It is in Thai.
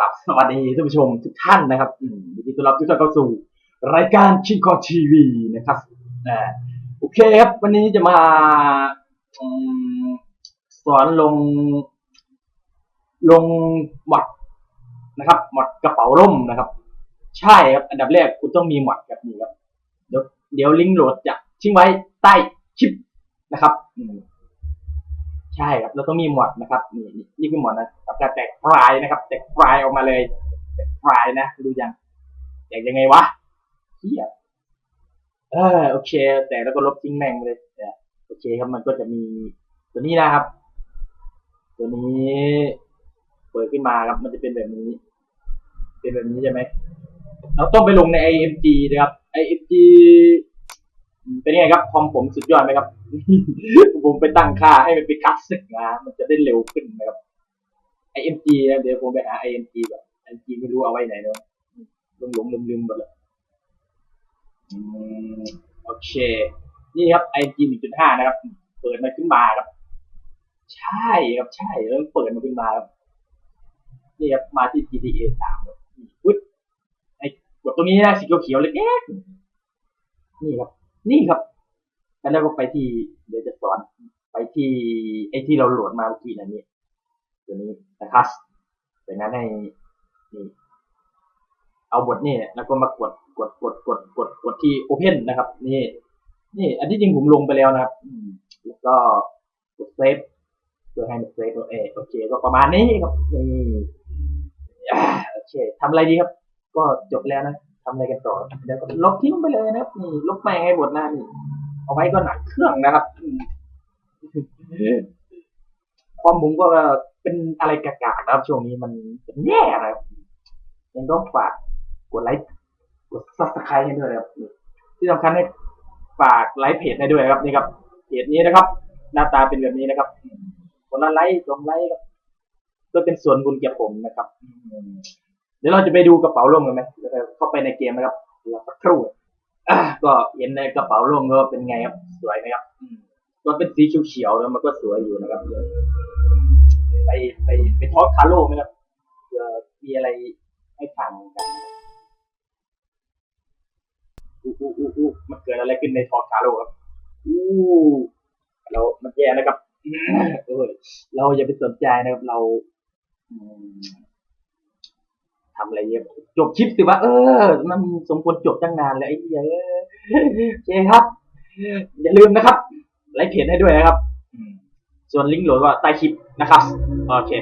ครับสวัสดีท่านผู้ชมทุกท่านนะครับยินดีต้อนรับทุกท่านเข้าสู่ รายการชิงคอทีวีนะครับโอเคครับ วันนี้จะมาสอนลง ลงหมดนะครับหมดกระเป๋าร่มนะครับ ใช่ครับ อันดับแรกคุณต้องมีหมดแบบนี้ครับเดี๋ยวเดี๋ยวลิงก์โหลดจะทิ้งไว้ใต้คลิปนะครับใช่ครับเราต้องมีหมดนะครับนี่นี่คือหมดนะ ทำการแตกฟลายนะครับ แตกฟลายออกมาเลย แตกฟลายนะ ดูยังแตกยังไงวะเฮียเออโอเค แต่แล้วก็ลบทิ้งแม่งเลยโอเคครับมันก็จะมีตัวนี้นะครับ ตัวนี้เปิดขึ้นมาครับ มันจะเป็นแบบนี้ เป็นแบบนี้ใช่ไหมเราต้องไปลงใน IMG นะครับ IMG อืมเป็นยังไงครับคอมผมสุดยอดไหมครับ ผมไปตั้งค่าให้มันเป็นคลาสสิกนะมันจะได้เร็วขึ้นนะครับ IMG นะเดี๋ยวผมไปหา IMG แบบ IMG ไม่รู้เอาไว้ไหนเนาะหลงหลงลืมลืมๆหมดเลยอโอเค นี่ครับ IMG 1.5 นะครับ เปิดมาขึ้นมาครับ ใช่ครับใช่แล้วเปิดมาขึ้นมาครับนี่ครับมาที่ GTA 3ครับนี่อุ๊ยไอ้กดตรงนี้นะสีเขียวๆเล็กๆนี่ครับ นี่ครับแล้วก็ไปที่เดี๋ยวจะสอนไปที่ไอ้ที่เราโหลดมาเมื่อกี้นะนี่ ตัวนี้นะครับจากนั้นให้นี่เอาบทนี่แล้วก็มากดกดกดกดกดกดที่ Open นะครับ นี่ นี่ อันที่จริงผมลงไปแล้วนะครับอืมแล้วก็กดเซฟเพื่อให้มันเซฟเออโอเค ก็ประมาณนี้ครับนี่อ่าโอเคทำอะไรดีครับ ก็จบแล้วนะทำอะไรกันต่อเดี๋ยวก็ลบทิ้งไปเลยนะครับนี่ลบแม่งให้หมดหน้านี่เอาไว้ก็หนักเครื่องนะครับอืมความผมก็ เป็นอะไรกากๆนะครับช่วงนี้มันแย่นะครับยังต้องฝากกดไลค์กดซับสไครต์ให้ด้วยนะครับ ที่สำคัญให้ฝากไลค์เพจให้ด้วยนะครับนี่ครับเพจนี้นะครับ หน้าตาเป็นแบบนี้นะครับอืมคนละไลค์สองไลค์ครับก็เป็นส่วนบุญแก่ผมนะครับ เดี๋ยวเราจะไปดูกระเป๋าร่มกันไหมก็เข้าไปในเกมนะครับเดี๋ยวสักครู่ก็เห็นในกระเป๋าร่มก็เป็นไงครับสวยไหมครับก็เป็นสีเขียวๆแล้วมันก็สวยอยู่นะครับ ไปไปไปทอดคาโร่ไหมครับเผื่อมีอะไรให้ฟังกันนะครับอู้อู้อู้อู้มันเกิดอะไรขึ้นในทอดคาโร่ครับอู้เรามันแย่นะครับเออเราอย่าไปสนใจนะครับ เราทำอะไรเยอะจบคลิปสิว่าเออมันสมควรจบตั้งนานแล้วไอ้เหี้ยเอ้ยโอเคครับ อย่าลืมนะครับไลค์เพจให้ด้วยนะครับ ส่วนลิงก์โหลดว่าใต้คลิปนะครับ โอเค